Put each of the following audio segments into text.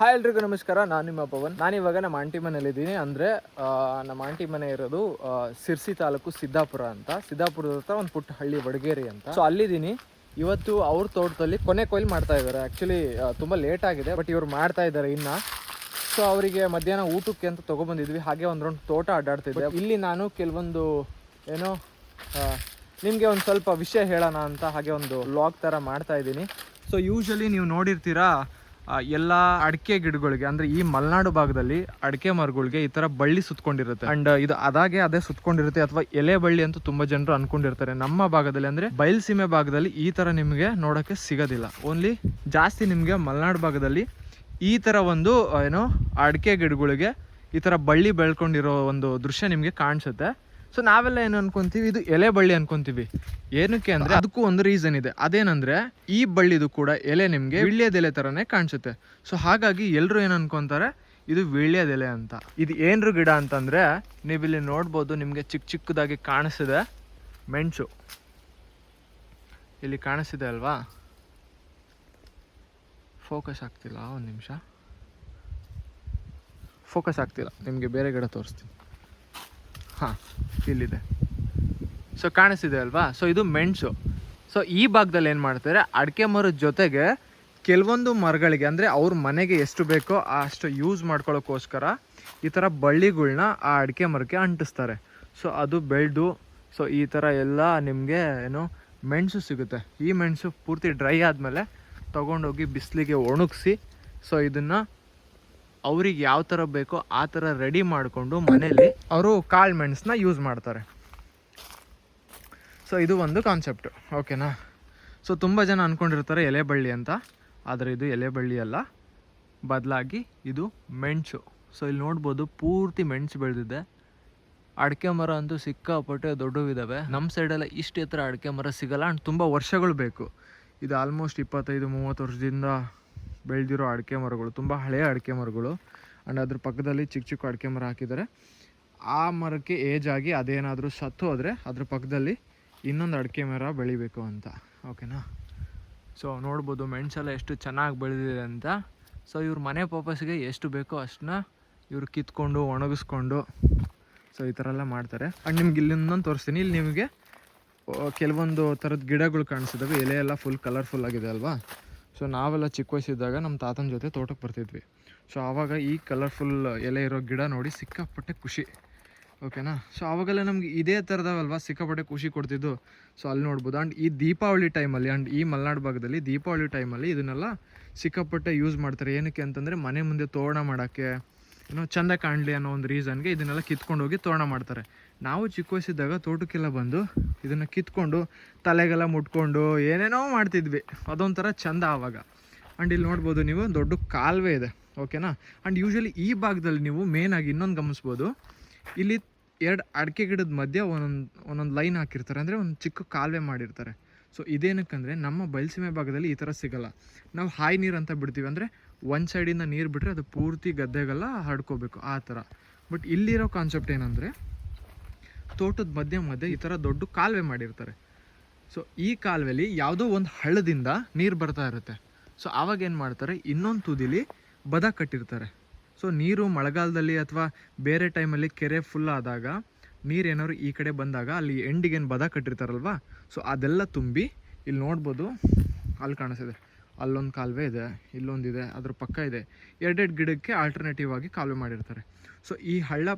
Hi ಎಲ್ರಿಗೂ ನಮಸ್ಕಾರ. ನಾನು ನಿಮ್ಮ ಪವನ್. ನಾನು ಇವಾಗ ನಮ್ಮ ಆಂಟಿ ಮನೇಲಿದ್ದೀನಿ ಅಂದರೆ ನಮ್ಮ ಆಂಟಿ ಮನೆ ಇರೋದು ಸಿರ್ಸಿ ತಾಲೂಕು ಸಿದ್ದಾಪುರ ಅಂತ. ಸಿದ್ದಾಪುರದ ಹತ್ರ ಒಂದು ಪುಟ್ಟ ಹಳ್ಳಿ ಬಡಗೇರಿ ಅಂತ. ಸೊ ಅಲ್ಲಿದ್ದೀನಿ. ಇವತ್ತು ಅವ್ರ ತೋಟದಲ್ಲಿ ಕೊನೆ ಕೊಯ್ಲು ಮಾಡ್ತಾ ಇದ್ದಾರೆ. ಆ್ಯಕ್ಚುಲಿ ತುಂಬ ಲೇಟ್ ಆಗಿದೆ ಬಟ್ ಇವ್ರು ಮಾಡ್ತಾ ಇದ್ದಾರೆ ಇನ್ನು. ಸೊ ಅವರಿಗೆ ಮಧ್ಯಾಹ್ನ ಊಟಕ್ಕೆ ಅಂತ ತೊಗೊಬಂದಿದ್ವಿ. ಹಾಗೆ ಒಂದು ರೌಂಡ್ ತೋಟ ಅಡ್ಡಾಡ್ತಿದ್ದೆ. ಇಲ್ಲಿ ನಾನು ಕೆಲವೊಂದು ಏನೋ ನಿಮಗೆ ಒಂದು ಸ್ವಲ್ಪ ವಿಷಯ ಹೇಳೋಣ ಅಂತ ಹಾಗೆ ಒಂದು ಲಾಗ್ ಥರ ಮಾಡ್ತಾ ಇದ್ದೀನಿ. ಸೊ ಯೂಶಲಿ ನೀವು ನೋಡಿರ್ತೀರಾ ಎಲ್ಲ ಅಡಿಕೆ ಗಿಡಗಳಿಗೆ, ಅಂದ್ರೆ ಈ ಮಲೆನಾಡು ಭಾಗದಲ್ಲಿ ಅಡಿಕೆ ಮರಗಳಿಗೆ ಈ ತರ ಬಳ್ಳಿ ಸುತ್ಕೊಂಡಿರುತ್ತೆ. ಅಂಡ್ ಇದು ಅದಾಗೆ ಅದೇ ಸುತ್ಕೊಂಡಿರುತ್ತೆ, ಅಥವಾ ಎಲೆ ಬಳ್ಳಿ ಅಂತ ತುಂಬಾ ಜನರು ಅನ್ಕೊಂಡಿರ್ತಾರೆ. ನಮ್ಮ ಭಾಗದಲ್ಲಿ ಅಂದ್ರೆ ಬಯಲ್ಸೀಮೆ ಭಾಗದಲ್ಲಿ ಈ ತರ ನಿಮಗೆ ನೋಡಕ್ಕೆ ಸಿಗೋದಿಲ್ಲ. ಓನ್ಲಿ ಜಾಸ್ತಿ ನಿಮಗೆ ಮಲೆನಾಡು ಭಾಗದಲ್ಲಿ ಈ ತರ ಒಂದು ಏನು ಅಡಿಕೆ ಗಿಡಗಳಿಗೆ ಈ ತರ ಬಳ್ಳಿ ಬೆಳ್ಕೊಂಡಿರೋ ಒಂದು ದೃಶ್ಯ ನಿಮಗೆ ಕಾಣಿಸುತ್ತೆ. ಸೊ ನಾವೆಲ್ಲ ಏನು ಅನ್ಕೊಂತೀವಿ? ಇದು ಎಲೆ ಬಳ್ಳಿ ಅನ್ಕೊಂತೀವಿ. ಏನಕ್ಕೆ ಅಂದ್ರೆ ಅದಕ್ಕೂ ಒಂದು ರೀಸನ್ ಇದೆ. ಅದೇನಂದ್ರೆ ಈ ಬಳ್ಳಿದು ಕೂಡ ಎಲೆ ನಿಮ್ಗೆ ವಿಳ್ಯದೆಲೆ ತರನೇ ಕಾಣಿಸುತ್ತೆ. ಸೊ ಹಾಗಾಗಿ ಎಲ್ಲರೂ ಏನು ಅನ್ಕೊಂತಾರೆ? ಇದು ವಿಳ್ಯದೆಲೆ ಅಂತ. ಇದು ಏನ್ರು ಗಿಡ ಅಂತಂದ್ರೆ ನೀವಿಲ್ಲಿ ನೋಡ್ಬೋದು ನಿಮ್ಗೆ ಚಿಕ್ಕ ಚಿಕ್ಕದಾಗಿ ಕಾಣಿಸಿದೆ ಮೆಣಸು. ಇಲ್ಲಿ ಕಾಣಿಸಿದೆ ಅಲ್ವಾ? ಫೋಕಸ್ ಆಗ್ತಿಲ್ಲ, ಒಂದು ನಿಮಿಷ. ಫೋಕಸ್ ಆಗ್ತಿಲ್ಲ. ನಿಮಗೆ ಬೇರೆ ಗಿಡ ತೋರಿಸ್ತೀನಿ. ಹಾಂ, ಇಲ್ಲಿದೆ. ಸೊ ಕಾಣಿಸ್ತಿದೆ ಅಲ್ವಾ? ಸೊ ಇದು ಮೆಣಸು. ಸೊ ಈ ಭಾಗದಲ್ಲಿ ಏನು ಮಾಡ್ತಾರೆ? ಅಡಿಕೆ ಮರದ ಜೊತೆಗೆ ಕೆಲವೊಂದು ಮರಗಳಿಗೆ, ಅಂದರೆ ಅವ್ರ ಮನೆಗೆ ಎಷ್ಟು ಬೇಕೋ ಅಷ್ಟು ಯೂಸ್ ಮಾಡ್ಕೊಳ್ಳೋಕ್ಕೋಸ್ಕರ ಈ ಥರ ಬಳ್ಳಿಗಳನ್ನ ಆ ಅಡಿಕೆ ಮರಕ್ಕೆ ಅಂಟಿಸ್ತಾರೆ. ಸೊ ಅದು ಬೆಳೆದು ಸೊ ಈ ಥರ ಎಲ್ಲ ನಿಮಗೆ ಏನು ಮೆಣಸು ಸಿಗುತ್ತೆ. ಈ ಮೆಣಸು ಪೂರ್ತಿ ಡ್ರೈ ಆದಮೇಲೆ ತೊಗೊಂಡೋಗಿ ಬಿಸಿಲಿಗೆ ಒಣಗಿಸಿ ಸೊ ಇದನ್ನು ಅವ್ರಿಗೆ ಯಾವ ಥರ ಬೇಕೋ ಆ ಥರ ರೆಡಿ ಮಾಡಿಕೊಂಡು ಮನೇಲಿ ಅವರು ಕಾಳು ಮೆಣಸನ್ನ ಯೂಸ್ ಮಾಡ್ತಾರೆ. ಸೊ ಇದು ಒಂದು ಕಾನ್ಸೆಪ್ಟ್ ಓಕೆನಾ ಸೊ ತುಂಬ ಜನ ಅಂದ್ಕೊಂಡಿರ್ತಾರೆ ಎಲೆ ಬಳ್ಳಿ ಅಂತ. ಆದರೆ ಇದು ಎಲೆ ಬಳ್ಳಿ ಅಲ್ಲ. ಬದಲಾಗಿ ಇದು ಮೆಣಸು. ಸೊ ಇಲ್ಲಿ ನೋಡ್ಬೋದು ಪೂರ್ತಿ ಮೆಣಸು ಬೆಳೆದಿದೆ. ಅಡಿಕೆ ಮರ ಅಂತೂ ಸಿಕ್ಕಾಪಟ್ಟೆ ದೊಡ್ಡವಿದ್ದಾವೆ ನಮ್ಮ ಸೈಡೆಲ್ಲ ಇಷ್ಟು ಎತ್ತರ ಅಡಿಕೆ ಮರ ಸಿಗಲ್ಲ. ಆ್ಯಂಡ್ ತುಂಬ ವರ್ಷಗಳು ಬೇಕು. ಇದು ಆಲ್ಮೋಸ್ಟ್ ಇಪ್ಪತ್ತೈದು, ಮೂವತ್ತು ವರ್ಷದಿಂದ ಬೆಳೆದಿರೋ ಅಡಿಕೆ ಮರಗಳು, ತುಂಬ ಹಳೆಯ ಅಡಿಕೆ ಮರಗಳು ಆ್ಯಂಡ್ ಅದ್ರ ಪಕ್ಕದಲ್ಲಿ ಚಿಕ್ಕ ಚಿಕ್ಕ ಅಡಿಕೆ ಮರ ಹಾಕಿದ್ದಾರೆ. ಆ ಮರಕ್ಕೆ ಏಜ್ ಆಗಿ ಅದೇನಾದರೂ ಸತ್ತು ಹೋದರೆ ಅದ್ರ ಪಕ್ಕದಲ್ಲಿ ಇನ್ನೊಂದು ಅಡಿಕೆ ಮರ ಬೆಳಿಬೇಕು ಅಂತ. ಓಕೆನಾ ಸೊ ನೋಡ್ಬೋದು ಮೆಣಸೆಲ್ಲ ಎಷ್ಟು ಚೆನ್ನಾಗಿ ಬೆಳೆದಿದೆ ಅಂತ. ಸೊ ಇವ್ರ ಮನೆ ಪರ್ಪಸ್ಗೆ ಎಷ್ಟು ಬೇಕೋ ಅಷ್ಟನ್ನ ಇವ್ರು ಕಿತ್ಕೊಂಡು, ಒಣಗಿಸ್ಕೊಂಡು ಸೊ ಈ ಥರ ಎಲ್ಲ ಮಾಡ್ತಾರೆ. ಆ್ಯಂಡ್ ನಿಮ್ಗೆ ಇಲ್ಲಿಂದ ತೋರಿಸ್ತೀನಿ. ಇಲ್ಲಿ ನಿಮಗೆ ಕೆಲವೊಂದು ಥರದ ಗಿಡಗಳು ಕಾಣಿಸಿದಾವೆ ಎಲೆ ಎಲ್ಲ ಫುಲ್ ಕಲರ್ಫುಲ್ ಆಗಿದೆ ಅಲ್ವಾ? ಸೊ ನಾವೆಲ್ಲ ಚಿಕ್ಕ ವಯಸ್ಸಿದ್ದಾಗ ನಮ್ಮ ತಾತನ ಜೊತೆ ತೋಟಕ್ಕೆ ಬರ್ತಿದ್ವಿ. ಸೊ ಆವಾಗ ಈ ಕಲರ್ಫುಲ್ ಎಲೆ ಇರೋ ಗಿಡ ನೋಡಿ ಸಿಕ್ಕಾಪಟ್ಟೆ ಖುಷಿ. ಓಕೆನಾ ಸೊ ಆವಾಗೆಲ್ಲ ನಮ್ಗೆ ಇದೇ ಥರದವಲ್ವಾ ಸಿಕ್ಕಾಪಟ್ಟೆ ಖುಷಿ ಕೊಡ್ತಿದ್ದು. ಸೊ ಅಲ್ಲಿ ನೋಡ್ಬೋದು. ಆ್ಯಂಡ್ ಈ ದೀಪಾವಳಿ ಟೈಮಲ್ಲಿ ಆ್ಯಂಡ್ ಈ ಮಲೆನಾಡು ಭಾಗದಲ್ಲಿ ದೀಪಾವಳಿ ಟೈಮಲ್ಲಿ ಇದನ್ನೆಲ್ಲ ಸಿಕ್ಕಾಪಟ್ಟೆ ಯೂಸ್ ಮಾಡ್ತಾರೆ. ಏನಕ್ಕೆ ಅಂತಂದರೆ ಮನೆ ಮುಂದೆ ತೋರಣ ಮಾಡೋಕ್ಕೆ, ಏನೋ ಚೆಂದ ಕಾಣಲಿ ಅನ್ನೋ ಒಂದು ರೀಸನ್ಗೆ ಇದನ್ನೆಲ್ಲ ಕಿತ್ಕೊಂಡೋಗಿ ತೋರಣ ಮಾಡ್ತಾರೆ. ನಾವು ಚಿಕ್ಕ ವಯಸ್ಸಿದ್ದಾಗ ತೋಟಕ್ಕೆಲ್ಲ ಬಂದು ಇದನ್ನು ಕಿತ್ಕೊಂಡು ತಲೆಗೆಲ್ಲ ಮುಟ್ಕೊಂಡು ಏನೇನೋ ಮಾಡ್ತಿದ್ವಿ. ಅದೊಂಥರ ಚಂದ ಆವಾಗ. ಆ್ಯಂಡ್ ಇಲ್ಲಿ ನೋಡ್ಬೋದು ನೀವು ದೊಡ್ಡ ಕಾಲುವೆ ಇದೆ ಓಕೆನಾ ಆ್ಯಂಡ್ ಯೂಶ್ವಲಿ ಈ ಭಾಗದಲ್ಲಿ ನೀವು ಮೇನಾಗಿ ಇನ್ನೊಂದು ಗಮನಿಸ್ಬೋದು. ಇಲ್ಲಿ ಎರಡು ಅಡಿಕೆ ಗಿಡದ ಮಧ್ಯೆ ಒಂದೊಂದು ಒಂದೊಂದು ಲೈನ್ ಹಾಕಿರ್ತಾರೆ. ಅಂದರೆ ಒಂದು ಚಿಕ್ಕ ಕಾಲುವೆ ಮಾಡಿರ್ತಾರೆ. ಸೊ ಇದೇನಕ್ಕಂದರೆ ನಮ್ಮ ಬಯಲುಸೀಮೆ ಭಾಗದಲ್ಲಿ ಈ ಥರ ಸಿಗಲ್ಲ. ನಾವು ಹಾಯ್ ನೀರು ಅಂತ ಬಿಡ್ತೀವಿ. ಅಂದರೆ ಒಂದು ಸೈಡಿಂದ ನೀರು ಬಿಟ್ಟರೆ ಅದು ಪೂರ್ತಿ ಗದ್ದೆಗೆಲ್ಲ ಹಡ್ಕೋಬೇಕು ಆ ಥರ. ಬಟ್ ಇಲ್ಲಿರೋ ಕಾನ್ಸೆಪ್ಟ್ ಏನಂದರೆ ತೋಟದ ಮಧ್ಯೆ ಮಧ್ಯೆ ಈ ಥರ ದೊಡ್ಡ ಕಾಲುವೆ ಮಾಡಿರ್ತಾರೆ. ಸೊ ಈ ಕಾಲುವೆಲಿ ಯಾವುದೋ ಒಂದು ಹಳ್ಳದಿಂದ ನೀರು ಬರ್ತಾ ಇರುತ್ತೆ. ಸೊ ಆವಾಗ ಏನು ಮಾಡ್ತಾರೆ? ಇನ್ನೊಂದು ತುದಿಲಿ ಬದ ಕಟ್ಟಿರ್ತಾರೆ. ಸೊ ನೀರು ಮಳೆಗಾಲದಲ್ಲಿ ಅಥವಾ ಬೇರೆ ಟೈಮಲ್ಲಿ ಕೆರೆ ಫುಲ್ ಆದಾಗ ನೀರು ಏನಾದ್ರು ಈ ಕಡೆ ಬಂದಾಗ ಅಲ್ಲಿ ಎಂಡಿಗೇನು ಬದ ಕಟ್ಟಿರ್ತಾರಲ್ವಾ? ಸೊ ಅದೆಲ್ಲ ತುಂಬಿ ಇಲ್ಲಿ ನೋಡ್ಬೋದು, ಅಲ್ಲಿ ಕಾಣಿಸಿದೆ ಅಲ್ಲೊಂದು ಕಾಲುವೆ ಇದೆ, ಇಲ್ಲೊಂದಿದೆ, ಅದ್ರ ಪಕ್ಕ ಇದೆ. ಎರಡೆರಡು ಗಿಡಕ್ಕೆ ಆಲ್ಟರ್ನೇಟಿವ್ ಆಗಿ ಕಾಲುವೆ ಮಾಡಿರ್ತಾರೆ. ಸೊ ಈ ಹಳ್ಳ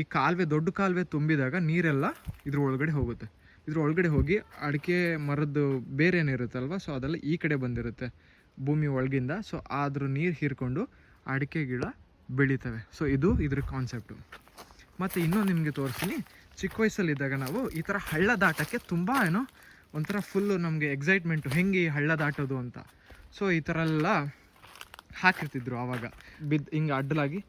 ಈ ಕಾಲುವೆ ದೊಡ್ಡ ಕಾಲುವೆ ತುಂಬಿದಾಗ ನೀರೆಲ್ಲ ಇದ್ರ ಒಳಗಡೆ ಹೋಗುತ್ತೆ. ಇದ್ರ ಒಳಗಡೆ ಹೋಗಿ ಅಡಿಕೆ ಮರದ್ದು ಬೇರೆ ಏನಿರುತ್ತಲ್ವ ಸೊ ಅದೆಲ್ಲ ಈ ಕಡೆ ಬಂದಿರುತ್ತೆ ಭೂಮಿ ಒಳಗಿಂದ. ಸೊ ಆದರೂ ನೀರು ಹೀರ್ಕೊಂಡು ಅಡಿಕೆ ಗಿಡ ಬೆಳೀತವೆ. ಸೊ ಇದು ಇದ್ರ ಕಾನ್ಸೆಪ್ಟು ಮತ್ತು ಇನ್ನೊಂದು ನಿಮಗೆ ತೋರಿಸ್ತೀನಿ. ಚಿಕ್ಕ ವಯಸ್ಸಲ್ಲಿದ್ದಾಗ ನಾವು ಈ ಥರ ಹಳ್ಳ ದಾಟಕ್ಕೆ ತುಂಬ ಏನೋ ಒಂಥರ ಫುಲ್ಲು ನಮಗೆ ಎಕ್ಸೈಟ್ಮೆಂಟು ಹೆಂಗೆ ಈ ಹಳ್ಳ ದಾಟೋದು ಅಂತ. ಸೊ ಈ ಥರ ಎಲ್ಲ ಹಾಕಿರ್ತಿದ್ರು ಆವಾಗ. ಬಿದ್ದು ಹಿಂಗೆ ಅಡ್ಡಲಾಗಿ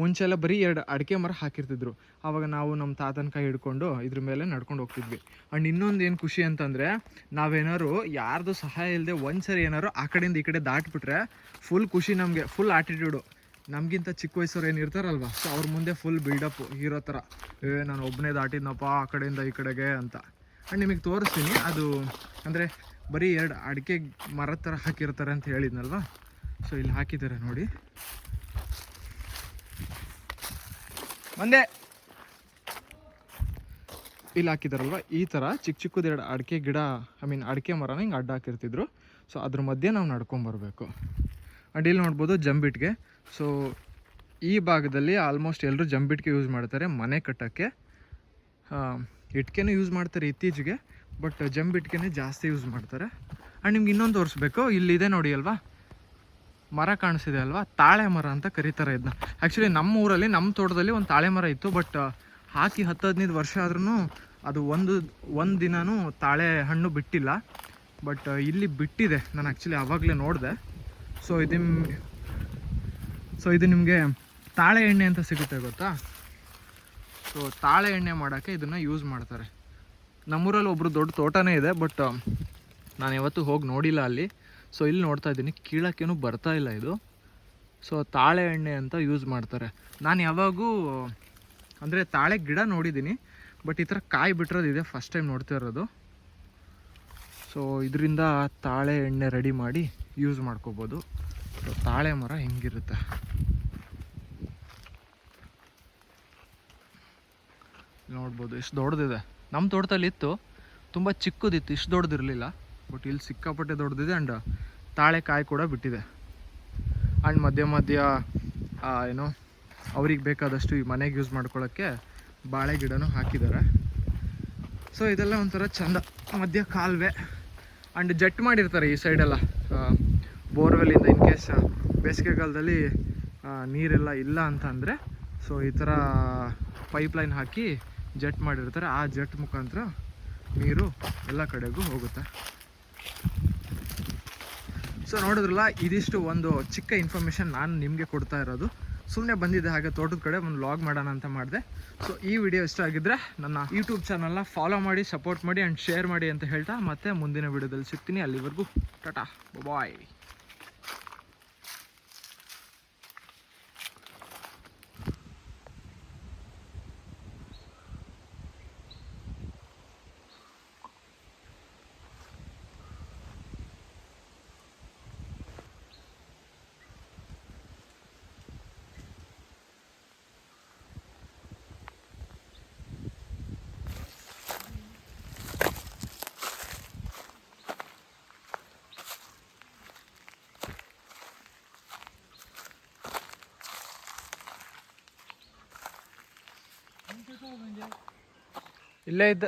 ಮುಂಚೆಲ್ಲ ಬರೀ ಎರಡು ಅಡಿಕೆ ಮರ ಹಾಕಿರ್ತಿದ್ರು. ಆವಾಗ ನಾವು ನಮ್ಮ ತಾತನ ಕೈ ಹಿಡ್ಕೊಂಡು ಇದ್ರ ಮೇಲೆ ನಡ್ಕೊಂಡು ಹೋಗ್ತಿದ್ವಿ. ಆ್ಯಂಡ್ ಇನ್ನೊಂದು ಏನು ಖುಷಿ ಅಂತಂದರೆ, ನಾವೇನಾದ್ರು ಯಾರ್ದು ಸಹಾಯ ಇಲ್ಲದೆ ಒಂದು ಸರಿ ಏನಾದ್ರು ಆ ಕಡೆಯಿಂದ ಈ ಕಡೆ ದಾಟ್ಬಿಟ್ರೆ ಫುಲ್ ಖುಷಿ ನಮಗೆ ಫುಲ್ ಆಟಿಟ್ಯೂಡು ನಮಗಿಂತ ಚಿಕ್ಕ ವಯಸ್ಸವ್ರು ಏನು ಇರ್ತಾರಲ್ವ? ಸೊ ಅವ್ರ ಮುಂದೆ ಫುಲ್ ಬಿಲ್ಡಪ್ ಹೀರೋ ಥರ ಏ, ನಾನು ಒಬ್ಬನೇ ದಾಟಿದ್ನಪ್ಪ ಆ ಕಡೆಯಿಂದ ಈ ಕಡೆಗೆ ಅಂತ. ಆ್ಯಂಡ್ ನಿಮಗೆ ತೋರಿಸ್ತೀನಿ, ಅದು ಅಂದರೆ ಬರೀ ಎರಡು ಅಡಿಕೆ ಮರದ ಥರ ಹಾಕಿರ್ತಾರೆ ಅಂತ ಹೇಳಿದ್ನಲ್ವ? ಸೊ ಇಲ್ಲಿ ಹಾಕಿದ್ದಾರೆ ನೋಡಿ. ಒಂದೇ ಇಲ್ಲಿ ಹಾಕಿದಾರಲ್ವ? ಈ ಥರ ಚಿಕ್ಕ ಚಿಕ್ಕದ ಎರಡು ಅಡಿಕೆ ಗಿಡ ಐ ಮೀನ್ ಅಡಿಕೆ ಮರನ ಹಿಂಗೆ ಅಡ್ಡ ಹಾಕಿರ್ತಿದ್ರು. ಸೊ ಅದ್ರ ಮಧ್ಯೆ ನಾವು ನಡ್ಕೊಂಬರ್ಬೇಕು ಆ್ಯಂಡ್ ಇಲ್ಲಿ ನೋಡ್ಬೋದು ಜಂಬಿಟ್ಗೆ. ಸೊ ಈ ಭಾಗದಲ್ಲಿ ಆಲ್ಮೋಸ್ಟ್ ಎಲ್ಲರೂ ಜಂಬಿಟ್ಗೆ ಯೂಸ್ ಮಾಡ್ತಾರೆ, ಮನೆ ಕಟ್ಟೋಕ್ಕೆ. ಇಟ್ಕೆನೂ ಯೂಸ್ ಮಾಡ್ತಾರೆ ಇತ್ತೀಚೆಗೆ ಬಟ್ ಜಂಬಿಟ್ಕೆನೇ ಜಾಸ್ತಿ ಯೂಸ್ ಮಾಡ್ತಾರೆ. ಆ್ಯಂಡ್ ನಿಮ್ಗೆ ಇನ್ನೊಂದು ತೋರಿಸ್ಬೇಕು. ಇಲ್ಲಿದೆ ನೋಡಿ ಅಲ್ವಾ? ಮರ ಕಾಣಿಸಿದೆ ಅಲ್ವಾ? ತಾಳೆ ಮರ ಅಂತ ಕರೀತಾರೆ ಇದನ್ನ ಆ್ಯಕ್ಚುಲಿ ನಮ್ಮ ಊರಲ್ಲಿ, ನಮ್ಮ ತೋಟದಲ್ಲಿ ಒಂದು ತಾಳೆ ಮರ ಇತ್ತು ಬಟ್ ಹಾಕಿ ಹತ್ತು ಹದಿನೈದು ವರ್ಷ ಆದ್ರೂ ಅದು ಒಂದು ಒಂದು ದಿನವೂ ತಾಳೆ ಹಣ್ಣು ಬಿಟ್ಟಿಲ್ಲ. ಬಟ್ ಇಲ್ಲಿ ಬಿಟ್ಟಿದೆ. ನಾನು ಆ್ಯಕ್ಚುಲಿ ಆವಾಗಲೇ ನೋಡಿದೆ. ಸೊ ಇದು ಸೊ ಇದು ನಿಮಗೆ ತಾಳೆ ಎಣ್ಣೆ ಅಂತ ಸಿಗುತ್ತೆ ಗೊತ್ತಾ? ಸೊ ತಾಳೆ ಎಣ್ಣೆ ಮಾಡೋಕ್ಕೆ ಇದನ್ನು ಯೂಸ್ ಮಾಡ್ತಾರೆ. ನಮ್ಮೂರಲ್ಲಿ ಒಬ್ಬರು ದೊಡ್ಡ ತೋಟನೇ ಇದೆ ಬಟ್ ನಾನು ಯಾವತ್ತೂ ಹೋಗಿ ನೋಡಿಲ್ಲ ಅಲ್ಲಿ. ಸೊ ಇಲ್ಲಿ ನೋಡ್ತಾ ಇದ್ದೀನಿ. ಕೀಳಕ್ಕೇನು ಬರ್ತಾ ಇಲ್ಲ ಇದು. ಸೊ ತಾಳೆ ಎಣ್ಣೆ ಅಂತ ಯೂಸ್ ಮಾಡ್ತಾರೆ. ನಾನು ಯಾವಾಗೂ, ಅಂದರೆ ತಾಳೆ ಗಿಡ ನೋಡಿದ್ದೀನಿ ಬಟ್ ಈ ಥರ ಕಾಯಿ ಬಿಟ್ಟಿರೋದಿದೆ ಫಸ್ಟ್ ಟೈಮ್ ನೋಡ್ತಾ ಇರೋದು. ಸೊ ಇದರಿಂದ ತಾಳೆ ಎಣ್ಣೆ ರೆಡಿ ಮಾಡಿ ಯೂಸ್ ಮಾಡ್ಕೋಬೋದು. ಸೊ ತಾಳೆ ಮರ ಹೆಂಗಿರುತ್ತೆ. ನೋಡ್ಬೋದು, ಇಷ್ಟು ದೊಡ್ಡದಿದೆ. ನಮ್ಮ ತೋಟದಲ್ಲಿ ಇತ್ತು, ತುಂಬ ಚಿಕ್ಕದಿತ್ತು, ಇಷ್ಟು ದೊಡ್ಡದಿರಲಿಲ್ಲ. ಬಟ್ ಇಲ್ಲಿ ಸಿಕ್ಕಾಪಟ್ಟೆ ದೊಡ್ಡದಿದೆ ಆ್ಯಂಡ್ ತಾಳೆ ಕಾಯಿ ಕೂಡ ಬಿಟ್ಟಿದೆ. ಆ್ಯಂಡ್ ಮಧ್ಯ ಮಧ್ಯ ಏನು, ಅವ್ರಿಗೆ ಬೇಕಾದಷ್ಟು ಈ ಮನೆಗೆ ಯೂಸ್ ಮಾಡ್ಕೊಳ್ಳೋಕ್ಕೆ ಬಾಳೆ ಗಿಡನೂ ಹಾಕಿದ್ದಾರೆ. ಸೊ ಇದೆಲ್ಲ ಒಂಥರ ಚಂದ, ಮಧ್ಯ ಕಾಲುವೆ. ಆ್ಯಂಡ್ ಜಟ್ ಮಾಡಿರ್ತಾರೆ ಈ ಸೈಡೆಲ್ಲ ಬೋರ್ವೆಲ್ಲಿಂದ ಇನ್ ಕೇಸ್ ಬೇಸಿಗೆಗಾಲದಲ್ಲಿ ನೀರೆಲ್ಲ ಇಲ್ಲ ಅಂತ ಅಂದರೆ ಸೊ ಈ ಥರ ಪೈಪ್ಲೈನ್ ಹಾಕಿ ಜಟ್ ಮಾಡಿರ್ತಾರೆ. ಆ ಜಟ್ ಮುಖಾಂತರ ನೀರು ಎಲ್ಲ ಕಡೆಗೂ ಹೋಗುತ್ತೆ. ಸೊ ನೋಡಿದ್ರಲ್ಲ, ಇದಿಷ್ಟು ಒಂದು ಚಿಕ್ಕ ಇನ್ಫಾರ್ಮೇಷನ್ ನಾನು ನಿಮಗೆ ಕೊಡ್ತಾ ಇರೋದು. ಸುಮ್ಮನೆ ಬಂದಿದ್ದೆ, ಹಾಗೆ ತೋಟದ ಕಡೆ ಒಂದು ಲಾಗ್ ಮಾಡೋಣ ಅಂತ ಮಾಡಿದೆ. ಸೊ ಈ ವಿಡಿಯೋ ಇಷ್ಟ ಆಗಿದ್ರೆ ನನ್ನ ಯೂಟ್ಯೂಬ್ ಚಾನಲ್ನ ಫಾಲೋ ಮಾಡಿ ಸಪೋರ್ಟ್ ಮಾಡಿ ಆ್ಯಂಡ್ ಶೇರ್ ಮಾಡಿ ಅಂತ ಹೇಳ್ತಾ ಮತ್ತೆ ಮುಂದಿನ ವಿಡಿಯೋದಲ್ಲಿ ಸಿಗ್ತೀನಿ. ಅಲ್ಲಿವರೆಗೂ, ಟಾಟಾ ಬಾಯ್ ಇಲ್ಲೇ ಇದ್ದ